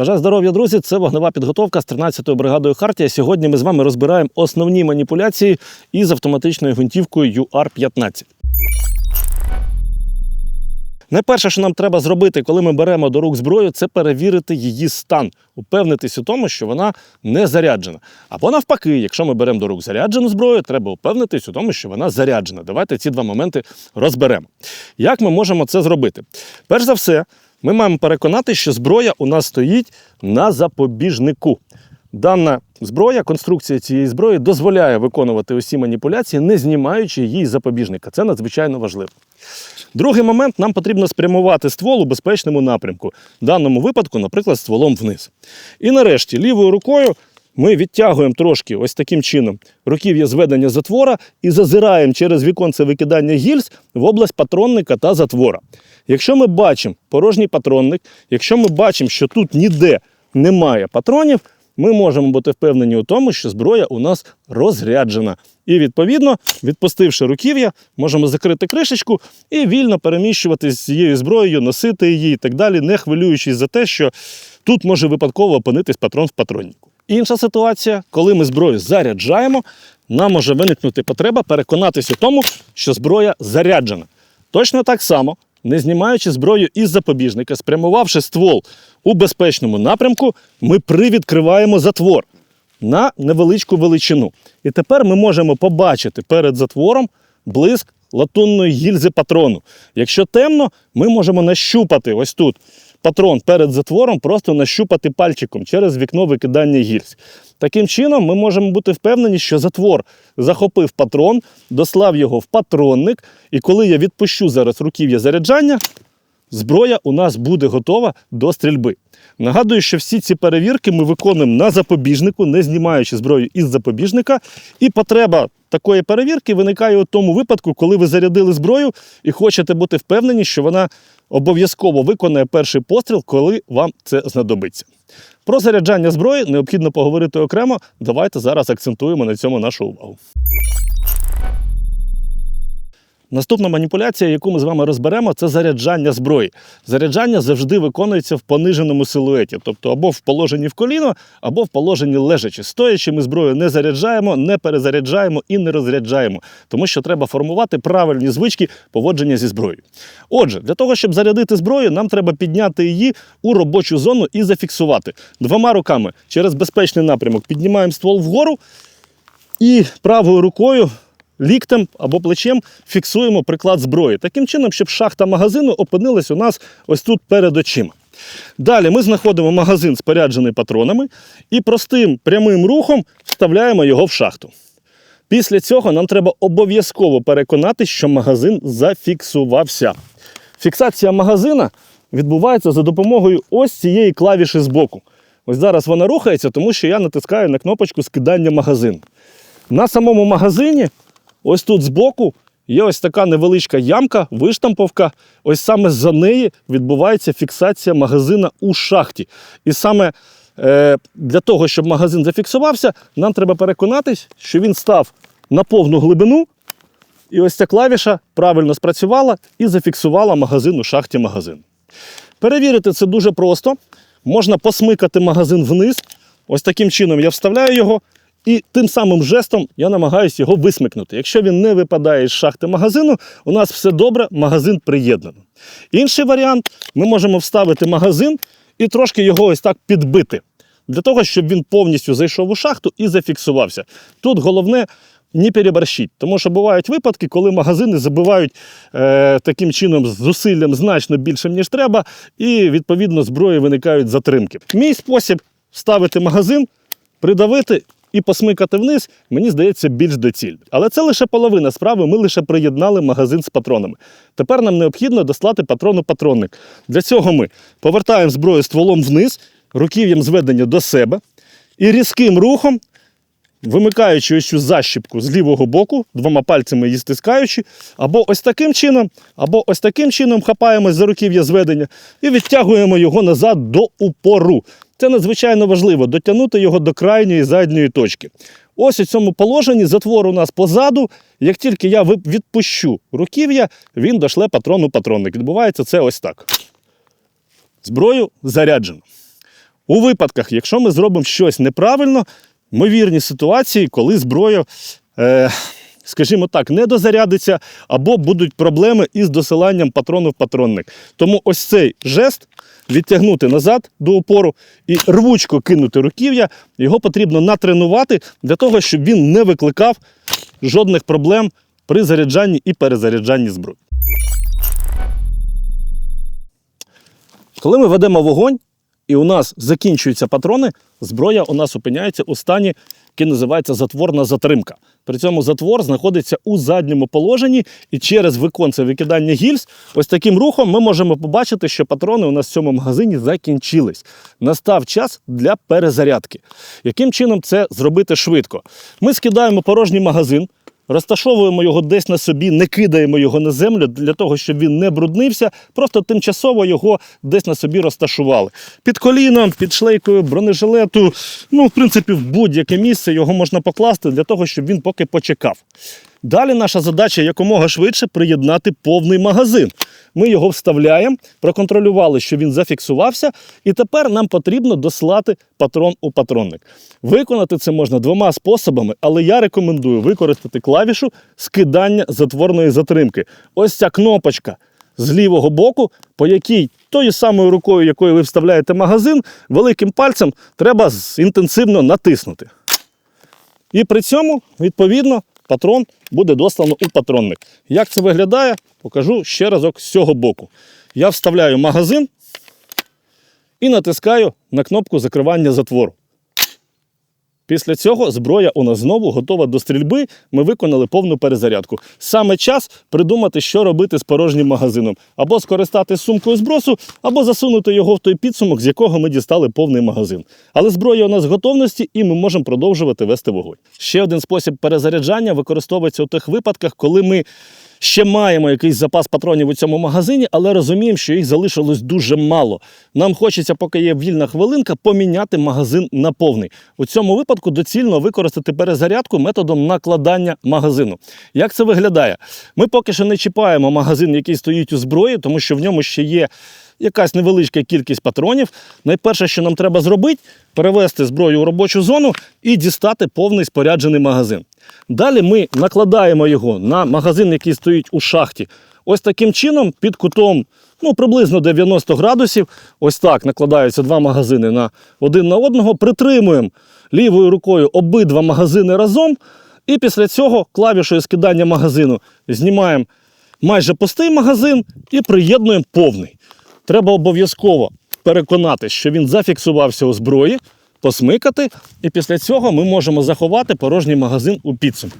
Бажаю здоров'я, друзі! Це вогнева підготовка з 13-ю бригадою Хартія. Сьогодні ми з вами розбираємо основні маніпуляції із автоматичною гвинтівкою UR-15. Найперше, що нам треба зробити, коли ми беремо до рук зброю, це перевірити її стан, упевнитись у тому, що вона не заряджена. Або навпаки, якщо ми беремо до рук заряджену зброю, треба упевнитись у тому, що вона заряджена. Давайте ці два моменти розберемо. Як ми можемо це зробити? Перш за все, ми маємо переконати, що зброя у нас стоїть на запобіжнику. Дана зброя, конструкція цієї зброї дозволяє виконувати усі маніпуляції, не знімаючи її з запобіжника. Це надзвичайно важливо. Другий момент нам потрібно спрямувати ствол у безпечному напрямку, в даному випадку, наприклад, стволом вниз. І нарешті лівою рукою ми відтягуємо трошки ось таким чином руків'я зведення затвора і зазираємо через віконце викидання гільз в область патронника та затвора. Якщо ми бачимо порожній патронник, якщо ми бачимо, що тут ніде немає патронів, ми можемо бути впевнені у тому, що зброя у нас розряджена. І відповідно, відпустивши руків'я, можемо закрити кришечку і вільно переміщувати з цією зброєю, носити її і так далі, не хвилюючись за те, що тут може випадково опинитись патрон в патроннику. Інша ситуація, коли ми зброю заряджаємо, нам може виникнути потреба переконатися у тому, що зброя заряджена. Точно так само, не знімаючи зброю із запобіжника, спрямувавши ствол у безпечному напрямку, ми привідкриваємо затвор на невеличку величину. І тепер ми можемо побачити перед затвором блиск латунної гільзи патрону. Якщо темно, ми можемо нащупати ось тут патрон перед затвором, просто нащупати пальчиком через вікно викидання гільз. Таким чином, ми можемо бути впевнені, що затвор захопив патрон, дослав його в патронник, і коли я відпущу зараз руків'я заряджання, зброя у нас буде готова до стрільби. Нагадую, що всі ці перевірки ми виконуємо на запобіжнику, не знімаючи зброю із запобіжника. І потреба такої перевірки виникає у тому випадку, коли ви зарядили зброю і хочете бути впевнені, що вона обов'язково виконає перший постріл, коли вам це знадобиться. Про заряджання зброї необхідно поговорити окремо. Давайте зараз акцентуємо на цьому нашу увагу. Наступна маніпуляція, яку ми з вами розберемо, це заряджання зброї. Заряджання завжди виконується в пониженому силуеті, тобто або в положенні в коліно, або в положенні лежачи. Стоячи, ми зброю не заряджаємо, не перезаряджаємо і не розряджаємо, тому що треба формувати правильні звички поводження зі зброєю. Отже, для того, щоб зарядити зброю, нам треба підняти її у робочу зону і зафіксувати. Двома руками через безпечний напрямок піднімаємо ствол вгору і правою рукою ліктем або плечем фіксуємо приклад зброї. Таким чином, щоб шахта магазину опинилась у нас ось тут перед очима. Далі ми знаходимо магазин, споряджений патронами, і простим прямим рухом вставляємо його в шахту. Після цього нам треба обов'язково переконатись, що магазин зафіксувався. Фіксація магазина відбувається за допомогою ось цієї клавіші збоку. Ось зараз вона рухається, тому що я натискаю на кнопочку скидання магазину. На самому магазині Ось тут збоку є ось така невеличка ямка, виштамповка. Ось саме за неї відбувається фіксація магазина у шахті. І саме е, для того, щоб магазин зафіксувався, нам треба переконатись, що він став на повну глибину. І ось ця клавіша правильно спрацювала і зафіксувала магазин у шахті магазин. Перевірити це дуже просто. Можна посмикати магазин вниз. Ось таким чином я вставляю його. І тим самим жестом я намагаюся його висмикнути. Якщо він не випадає з шахти магазину, у нас все добре, магазин приєднано. Інший варіант ми можемо вставити магазин і трошки його ось так підбити, для того, щоб він повністю зайшов у шахту і зафіксувався. Тут головне не переборщіть, тому що бувають випадки, коли магазини забивають е, таким чином зусиллям значно більшим, ніж треба, і відповідно зброї виникають затримки. Мій спосіб вставити магазин, придавити і посмикати вниз, мені здається, більш доцільно. Але це лише половина справи. Ми лише приєднали магазин з патронами. Тепер нам необхідно дослати патрону патронник. Для цього ми повертаємо зброю стволом вниз, руків'ям зведення до себе і різким рухом. Вимикаючи ось цю защіпку з лівого боку, двома пальцями її стискаючи, або ось таким чином, або ось таким чином хапаємось за руків'я зведення і відтягуємо його назад до упору. Це надзвичайно важливо дотягнути його до крайньої задньої точки. Ось у цьому положенні затвор у нас позаду. Як тільки я відпущу руків'я, він дошле патрону патронник. Відбувається це ось так. Зброю заряджено. У випадках, якщо ми зробимо щось неправильно, ймовірні ситуації, коли зброя, е, скажімо так, не дозарядиться, або будуть проблеми із досиланням патрону в патронник. Тому ось цей жест відтягнути назад до опору і рвучко кинути руків'я, його потрібно натренувати для того, щоб він не викликав жодних проблем при заряджанні і перезаряджанні зброї. Коли ми ведемо вогонь і у нас закінчуються патрони, зброя у нас опиняється у стані, який називається затворна затримка. При цьому затвор знаходиться у задньому положенні, і через виконце викидання гільз, ось таким рухом ми можемо побачити, що патрони у нас в цьому магазині закінчились. Настав час для перезарядки. Яким чином це зробити швидко? Ми скидаємо порожній магазин. Розташовуємо його десь на собі, не кидаємо його на землю для того, щоб він не бруднився. Просто тимчасово його десь на собі розташували. Під коліном, під шлейкою бронежилету, ну, в принципі, в будь-яке місце його можна покласти для того, щоб він поки почекав. Далі наша задача якомога швидше приєднати повний магазин. Ми його вставляємо, проконтролювали, що він зафіксувався, і тепер нам потрібно дослати патрон у патронник. Виконати це можна двома способами, але я рекомендую використати клавішу скидання затворної затримки. Ось ця кнопочка з лівого боку, по якій тою самою рукою, якою ви вставляєте магазин, великим пальцем треба інтенсивно натиснути. І при цьому, відповідно, патрон буде дослано у патронник. Як це виглядає, покажу ще разок з цього боку. Я вставляю магазин і натискаю на кнопку закривання затвору. Після цього зброя у нас знову готова до стрільби. Ми виконали повну перезарядку. Саме час придумати, що робити з порожнім магазином. Або скористатися сумкою збросу, або засунути його в той підсумок, з якого ми дістали повний магазин. Але зброя у нас в готовності, і ми можемо продовжувати вести вогонь. Ще один спосіб перезаряджання використовується у тих випадках, коли ми ще маємо якийсь запас патронів у цьому магазині, але розуміємо, що їх залишилось дуже мало. Нам хочеться, поки є вільна хвилинка, поміняти магазин на повний. У цьому випадку доцільно використати перезарядку методом накладання магазину. Як це виглядає? Ми поки що не чіпаємо магазин, який стоїть у зброї, тому що в ньому ще є. Якась невеличка кількість патронів. Найперше, що нам треба зробити, перевести зброю у робочу зону і дістати повний споряджений магазин. Далі ми накладаємо його на магазин, який стоїть у шахті. Ось таким чином, під кутом ну, приблизно 90 градусів. Ось так накладаються два магазини на один на одного. Притримуємо лівою рукою обидва магазини разом. І після цього клавішою скидання магазину знімаємо майже пустий магазин і приєднуємо повний. Треба обов'язково переконатися, що він зафіксувався у зброї, посмикати, і після цього ми можемо заховати порожній магазин у підсумку.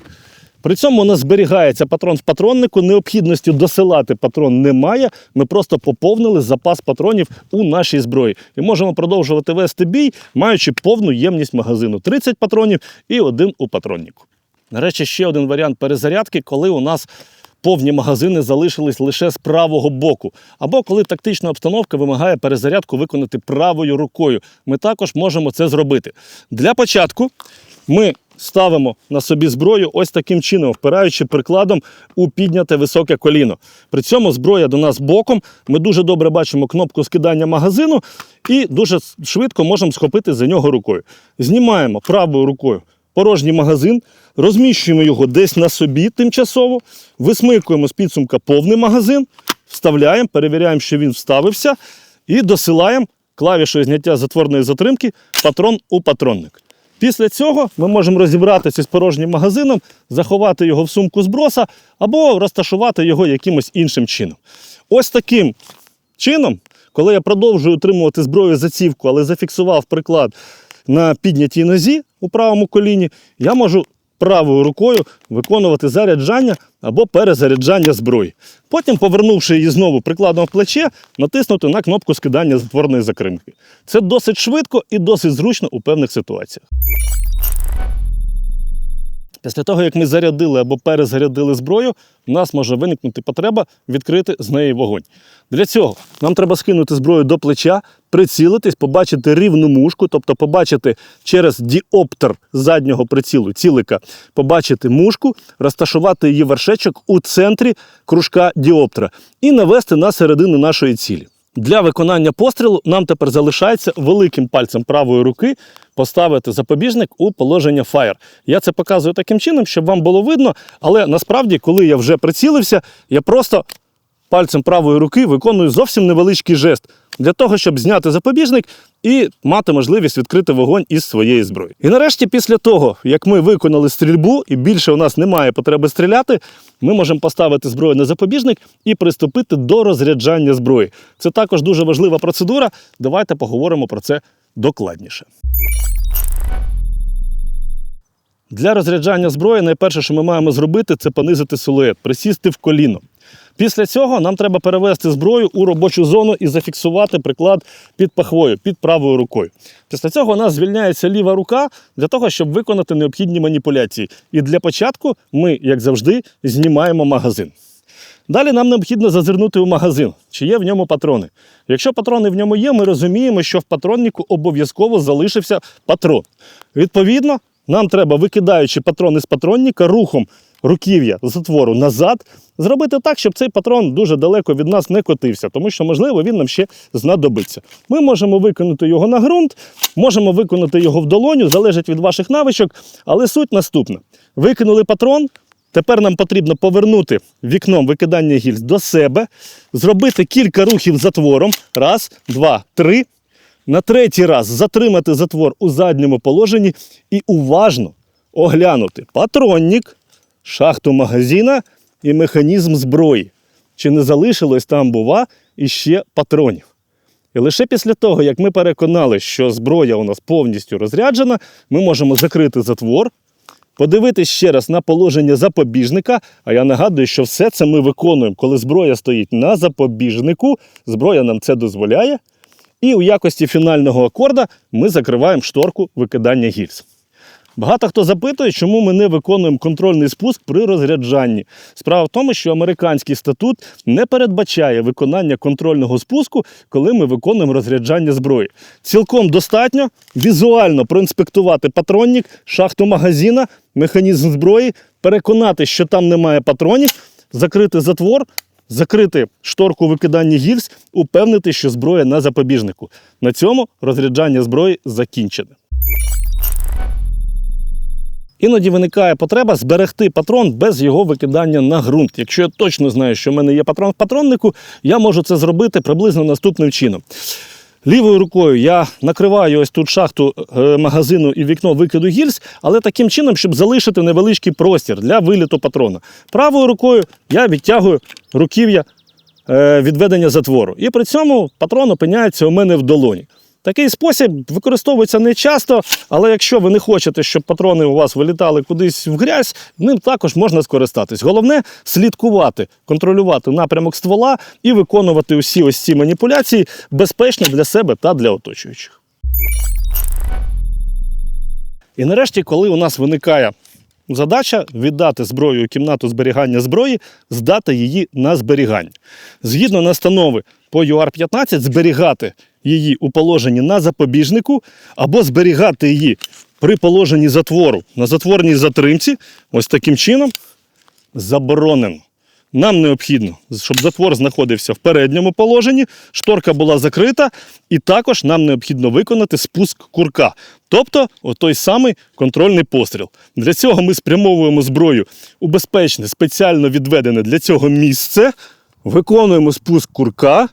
При цьому нас зберігається патрон в патроннику, необхідності досилати патрон немає. Ми просто поповнили запас патронів у нашій зброї. І можемо продовжувати вести бій, маючи повну ємність магазину 30 патронів і один у патроннику. Нарешті ще один варіант перезарядки, коли у нас повні магазини залишились лише з правого боку, або коли тактична обстановка вимагає перезарядку виконати правою рукою. Ми також можемо це зробити. Для початку ми ставимо на собі зброю ось таким чином, впираючи прикладом у підняте високе коліно. При цьому зброя до нас боком. Ми дуже добре бачимо кнопку скидання магазину і дуже швидко можемо схопити за нього рукою. Знімаємо правою рукою порожній магазин, розміщуємо його десь на собі тимчасово, висмикуємо з підсумка повний магазин, вставляємо, перевіряємо, що він вставився, і досилаємо клавішою зняття затворної затримки патрон у патронник. Після цього ми можемо розібратися з порожнім магазином, заховати його в сумку зброса або розташувати його якимось іншим чином. Ось таким чином, коли я продовжую утримувати зброю зацівку, але зафіксував приклад на піднятій нозі у правому коліні, я можу правою рукою виконувати заряджання або перезаряджання зброї. Потім, повернувши її знову прикладом в плече, натиснути на кнопку скидання затворної закримки. Це досить швидко і досить зручно у певних ситуаціях. Після того, як ми зарядили або перезарядили зброю, у нас може виникнути потреба відкрити з неї вогонь. Для цього нам треба скинути зброю до плеча, прицілитись, побачити рівну мушку, тобто побачити через діоптер заднього прицілу цілика, побачити мушку, розташувати її вершечок у центрі кружка діоптера і навести на середину нашої цілі. Для виконання пострілу нам тепер залишається великим пальцем правої руки поставити запобіжник у положення фаєр. Я це показую таким чином, щоб вам було видно, але насправді, коли я вже прицілився, я просто пальцем правої руки виконую зовсім невеличкий жест для того, щоб зняти запобіжник і мати можливість відкрити вогонь із своєї зброї. І нарешті, після того, як ми виконали стрільбу, і більше у нас немає потреби стріляти, ми можемо поставити зброю на запобіжник і приступити до розряджання зброї. Це також дуже важлива процедура. Давайте поговоримо про це докладніше. Для розряджання зброї найперше, що ми маємо зробити, це понизити силует, присісти в коліно. Після цього нам треба перевести зброю у робочу зону і зафіксувати приклад під пахвою, під правою рукою. Після цього у нас звільняється ліва рука для того, щоб виконати необхідні маніпуляції. І для початку ми, як завжди, знімаємо магазин. Далі нам необхідно зазирнути у магазин, чи є в ньому патрони. Якщо патрони в ньому є, ми розуміємо, що в патроннику обов'язково залишився патрон. Відповідно, нам треба, викидаючи патрони з патронника, рухом руків'я затвору назад, зробити так, щоб цей патрон дуже далеко від нас не котився, тому що, можливо, він нам ще знадобиться. Ми можемо виконати його на ґрунт, можемо виконати його в долоню, залежить від ваших навичок, але суть наступна: викинули патрон. Тепер нам потрібно повернути вікном викидання гільз до себе, зробити кілька рухів затвором. Раз, два, три. На третій раз затримати затвор у задньому положенні і уважно оглянути патронник, шахту магазина і механізм зброї. Чи не залишилось там, бува, іще патронів. І лише після того, як ми переконали, що зброя у нас повністю розряджена, ми можемо закрити затвор, подивитись ще раз на положення запобіжника. А я нагадую, що все це ми виконуємо, коли зброя стоїть на запобіжнику, зброя нам це дозволяє. І у якості фінального акорда ми закриваємо шторку викидання гільз. Багато хто запитує, чому ми не виконуємо контрольний спуск при розряджанні. Справа в тому, що американський статут не передбачає виконання контрольного спуску, коли ми виконуємо розряджання зброї. Цілком достатньо візуально проінспектувати патронник, шахту магазина, механізм зброї, переконати, що там немає патронів, закрити затвор. Закрити шторку викидання гільз, упевнити, що зброя на запобіжнику. На цьому розряджання зброї закінчене. Іноді виникає потреба зберегти патрон без його викидання на ґрунт. Якщо я точно знаю, що в мене є патрон в патроннику, я можу це зробити приблизно наступним чином. Лівою рукою я накриваю ось тут шахту е, магазину і вікно викиду гільз, але таким чином, щоб залишити невеличкий простір для виліту патрона. Правою рукою я відтягую руків'я е, відведення затвору. І при цьому патрон опиняється у мене в долоні. Такий спосіб використовується не часто, але якщо ви не хочете, щоб патрони у вас вилітали кудись в грязь, ним також можна скористатись. Головне слідкувати, контролювати напрямок ствола і виконувати усі ось ці маніпуляції безпечно для себе та для оточуючих. І нарешті, коли у нас виникає задача віддати зброю у кімнату зберігання зброї, здати її на зберігання. Згідно настанови по UR-15, зберігати її у положенні на запобіжнику або зберігати її при положенні затвору на затворній затримці, ось таким чином, заборонено. Нам необхідно, щоб затвор знаходився в передньому положенні, шторка була закрита, і також нам необхідно виконати спуск курка, тобто той самий контрольний постріл. Для цього ми спрямовуємо зброю у безпечне, спеціально відведене для цього місце, виконуємо спуск курка.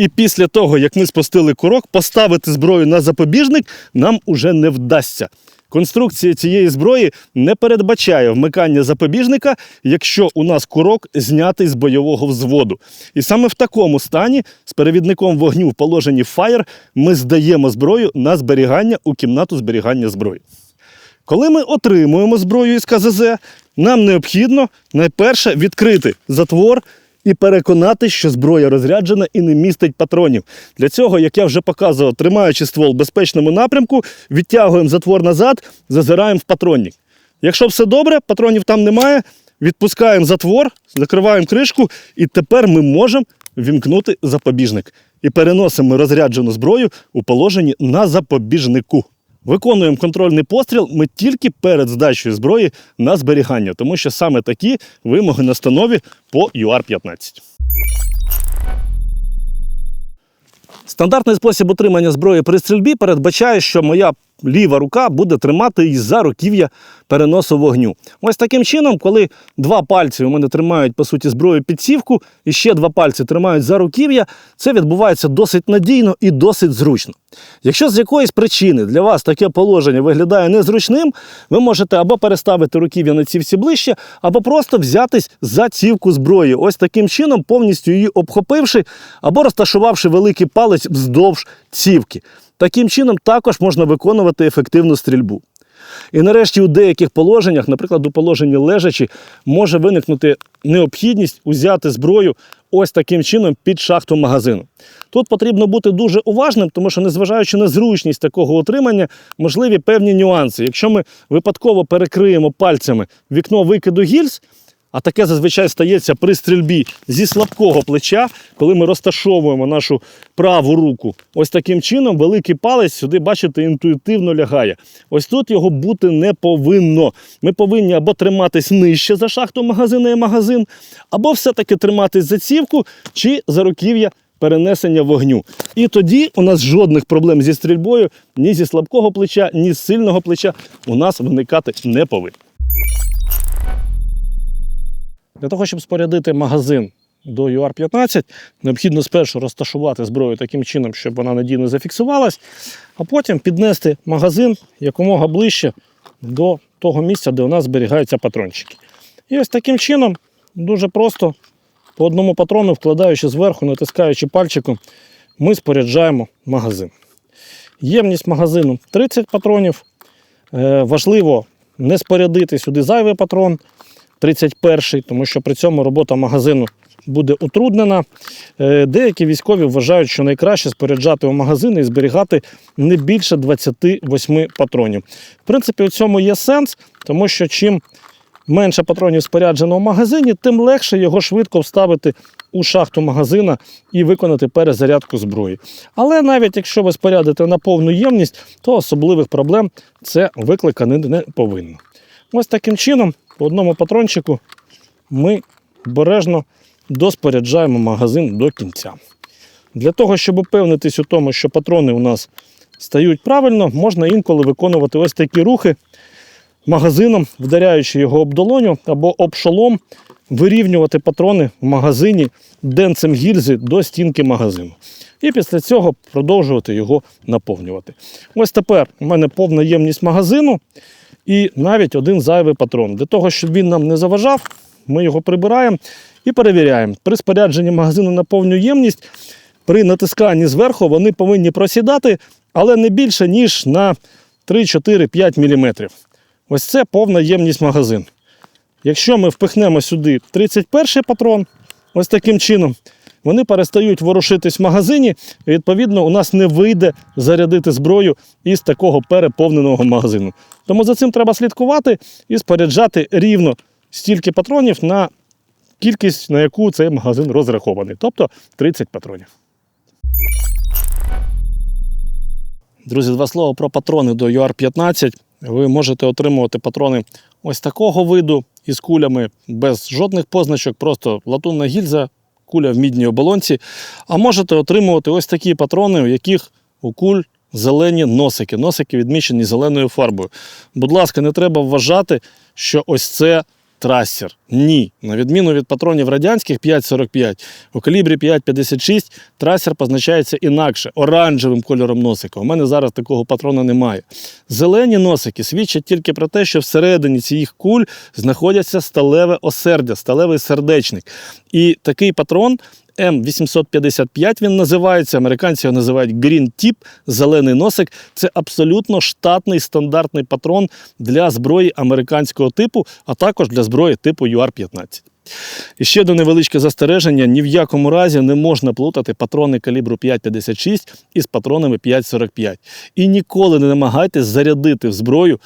І після того, як ми спустили курок, поставити зброю на запобіжник нам уже не вдасться. Конструкція цієї зброї не передбачає вмикання запобіжника, якщо у нас курок знятий з бойового взводу. І саме в такому стані з перевідником вогню в положенні Fire ми здаємо зброю на зберігання у кімнату зберігання зброї. Коли ми отримуємо зброю із КЗЗ, нам необхідно найперше відкрити затвор і переконати, що зброя розряджена і не містить патронів. Для цього, як я вже показував, тримаючи ствол в безпечному напрямку, відтягуємо затвор назад, зазираємо в патронник. Якщо все добре, патронів там немає, відпускаємо затвор, закриваємо кришку, і тепер ми можемо вімкнути запобіжник. І переносимо розряджену зброю у положенні на запобіжнику. Виконуємо контрольний постріл ми тільки перед здачею зброї на зберігання, тому що саме такі вимоги на станові по UR-15. Стандартний спосіб отримання зброї при стрільбі передбачає, що моя ліва рука буде тримати її за руків'я переносу вогню. Ось таким чином, коли два пальці у мене тримають по суті зброю підсівку, і ще два пальці тримають за руків'я, це відбувається досить надійно і досить зручно. Якщо з якоїсь причини для вас таке положення виглядає незручним, ви можете або переставити руків'я на цівці ближче, або просто взятись за цівку зброї. Ось таким чином, повністю її обхопивши, або розташувавши великий палець вздовж цівки. Таким чином також можна виконувати ефективну стрільбу. І нарешті у деяких положеннях, наприклад, у положенні лежачі, може виникнути необхідність узяти зброю ось таким чином під шахту магазину. Тут потрібно бути дуже уважним, тому що, незважаючи на зручність такого утримання, можливі певні нюанси. Якщо ми випадково перекриємо пальцями вікно викиду гільз, а таке зазвичай стається при стрільбі зі слабкого плеча, коли ми розташовуємо нашу праву руку. Ось таким чином великий палець сюди, бачите, інтуїтивно лягає. Ось тут його бути не повинно. Ми повинні або триматись нижче за шахту магазина і магазин, або все-таки триматись за цівку чи за руків'я перенесення вогню. І тоді у нас жодних проблем зі стрільбою ні зі слабкого плеча, ні з сильного плеча у нас виникати не повинно. Для того, щоб спорядити магазин до UR-15, необхідно спершу розташувати зброю таким чином, щоб вона надійно зафіксувалась, а потім піднести магазин якомога ближче до того місця, де у нас зберігаються патрончики. І ось таким чином, дуже просто, по одному патрону, вкладаючи зверху, натискаючи пальчиком, ми споряджаємо магазин. Ємність магазину 30 патронів. Е, важливо не спорядити сюди зайвий патрон. 31-й, тому що при цьому робота магазину буде утруднена. Е, Деякі військові вважають, що найкраще споряджати у магазини і зберігати не більше 28 патронів. В принципі, у цьому є сенс, тому що чим менше патронів споряджено у магазині, тим легше його швидко вставити у шахту магазина і виконати перезарядку зброї. Але навіть якщо ви спорядите на повну ємність, то особливих проблем це викликати не повинно. Ось таким чином, по одному патрончику, ми обережно доспоряджаємо магазин до кінця. Для того, щоб упевнитись у тому, що патрони у нас стають правильно, можна інколи виконувати ось такі рухи магазином, вдаряючи його об долоню або об шолом, вирівнювати патрони в магазині денцем гільзи до стінки магазину. І після цього продовжувати його наповнювати. Ось тепер у мене повна ємність магазину і навіть один зайвий патрон. Для того, щоб він нам не заважав, ми його прибираємо і перевіряємо. При спорядженні магазину на повну ємність, при натисканні зверху вони повинні просідати, але не більше, ніж на 3-4-5 мм. Ось це повна ємність магазину. Якщо ми впихнемо сюди 31 патрон, ось таким чином, вони перестають ворушитись в магазині, і відповідно у нас не вийде зарядити зброю із такого переповненого магазину. Тому за цим треба слідкувати і споряджати рівно стільки патронів на кількість, на яку цей магазин розрахований, тобто 30 патронів. Друзі, два слова про патрони до UR-15. Ви можете отримувати патрони ось такого виду із кулями без жодних позначок, просто латунна гільза, куля в мідній оболонці. А можете отримувати ось такі патрони, у яких у куль зелені носики. Носики відмічені зеленою фарбою. Будь ласка, не треба вважати, що ось це трасер. Ні. На відміну від патронів радянських 5,45, у калібрі 5,56 трасер позначається інакше, оранжевим кольором носика. У мене зараз такого патрона немає. Зелені носики свідчать тільки про те, що всередині цих куль знаходяться сталеве осердя, сталевий сердечник. І такий патрон. М855 він називається, американці його називають Green Tip, зелений носик. Це абсолютно штатний стандартний патрон для зброї американського типу, а також для зброї типу UR-15. І ще до невеличке застереження: ні в якому разі не можна плутати патрони калібру 5,56 із патронами 5,45. І ніколи не намагайтесь зарядити в зброю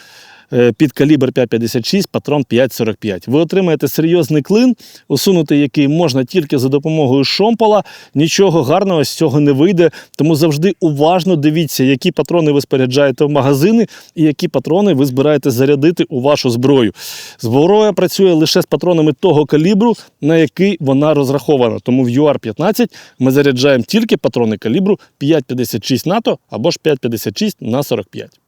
під калібр 5,56, патрон 5,45. Ви отримаєте серйозний клин, усунути який можна тільки за допомогою шомпола. Нічого гарного з цього не вийде. Тому завжди уважно дивіться, які патрони ви споряджаєте в магазини і які патрони ви збираєте зарядити у вашу зброю. Зброя працює лише з патронами того калібру, на який вона розрахована. Тому в UR-15 ми заряджаємо тільки патрони калібру 5,56 НАТО або ж 5,56 на 45.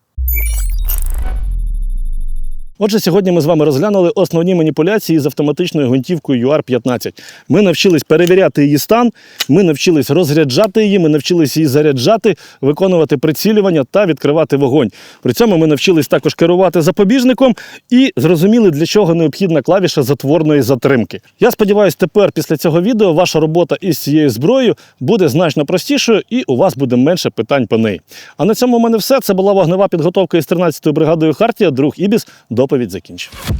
Отже, сьогодні ми з вами розглянули основні маніпуляції з автоматичною гвинтівкою UR-15. Ми навчились перевіряти її стан, ми навчились розряджати її, ми навчились її заряджати, виконувати прицілювання та відкривати вогонь. При цьому ми навчились також керувати запобіжником і зрозуміли, для чого необхідна клавіша затворної затримки. Я сподіваюся, тепер після цього відео ваша робота із цією зброєю буде значно простішою і у вас буде менше питань по неї. А на цьому у мене все. Це була вогнева підготовка із 13-ю бригадою Хартія, друг Ібіс. Доповідь закінчив.